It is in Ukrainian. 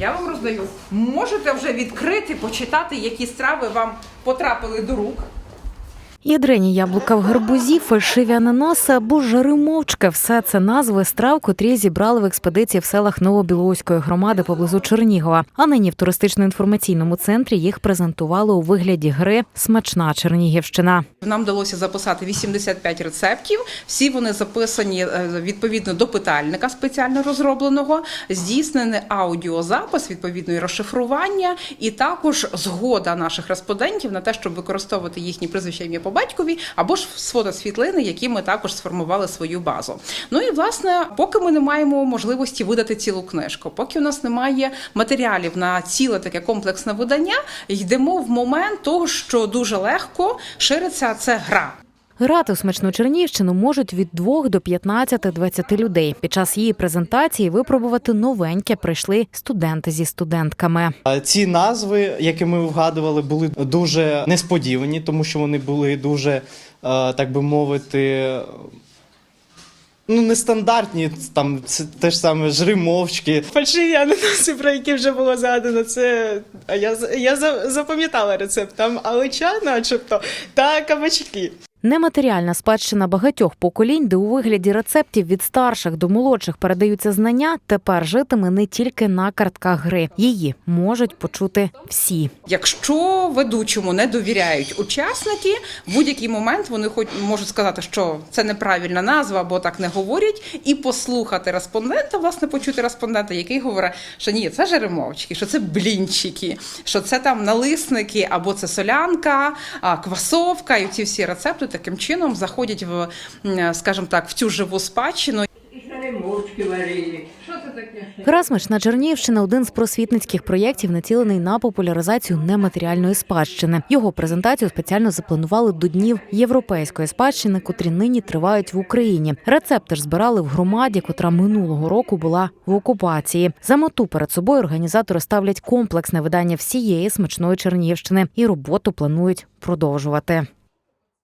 Я вам роздаю. Можете вже відкрити, почитати, які страви вам потрапили до рук. Ядрені яблука в гарбузі, фальшиві ананаси або жаримовчка – все це назви страв, котрі зібрали в експедиції в селах Новобілоської громади поблизу Чернігова. А нині в туристично-інформаційному центрі їх презентували у вигляді гри Смачна Чернігівщина. Нам вдалося записати 85 рецептів. Всі вони записані е, відповідно до питальника спеціально розробленого. Здійснений аудіозапис, відповідно і розшифрування, і також згода наших респондентів на те, щоб використовувати їхні прізвища ім'я по батькові, або ж фотосвітлини, які ми також сформували свою базу. Ну і власне, поки ми не маємо можливості видати цілу книжку, поки у нас немає матеріалів на ціле таке комплексне видання, йдемо в момент того, що дуже легко шириться це гра. Грати у смачну Чернігівщину можуть від 2 до 15-20 людей. Під час її презентації випробувати новеньке прийшли студенти зі студентками. Ці назви, які ми вгадували, були дуже несподівані, тому що вони були дуже, е, так би мовити, ну, нестандартні. Там це те ж саме жримовчки. Фальшиві ананаси, про які вже було згадано, це я я запам'ятала рецепт. Там алича, начебто, та кабачки. Нематеріальна спадщина багатьох поколінь, де у вигляді рецептів від старших до молодших передаються знання, тепер житиме не тільки на картках гри. Її можуть почути всі. Якщо ведучому не довіряють учасники, в будь-який момент вони хоч можуть сказати, що це неправильна назва, або так не говорять, і послухати респондента, власне, почути респондента, який говорить, що ні, це жеремовчики, що це блінчики, що це там налисники, або це солянка, квасовка, і ці всі рецепти таким чином заходять в, м, скажімо так, в цю живу спадщину. Що це таке? Гра «Смачна Чернігівщина один з просвітницьких проєктів, націлений на популяризацію нематеріальної спадщини. Його презентацію спеціально запланували до днів європейської спадщини, котрі нині тривають в Україні. Рецепти ж збирали в громаді, котра минулого року була в окупації. За мету перед собою організатори ставлять комплексне видання всієї смачної Чернігівщини і роботу планують продовжувати.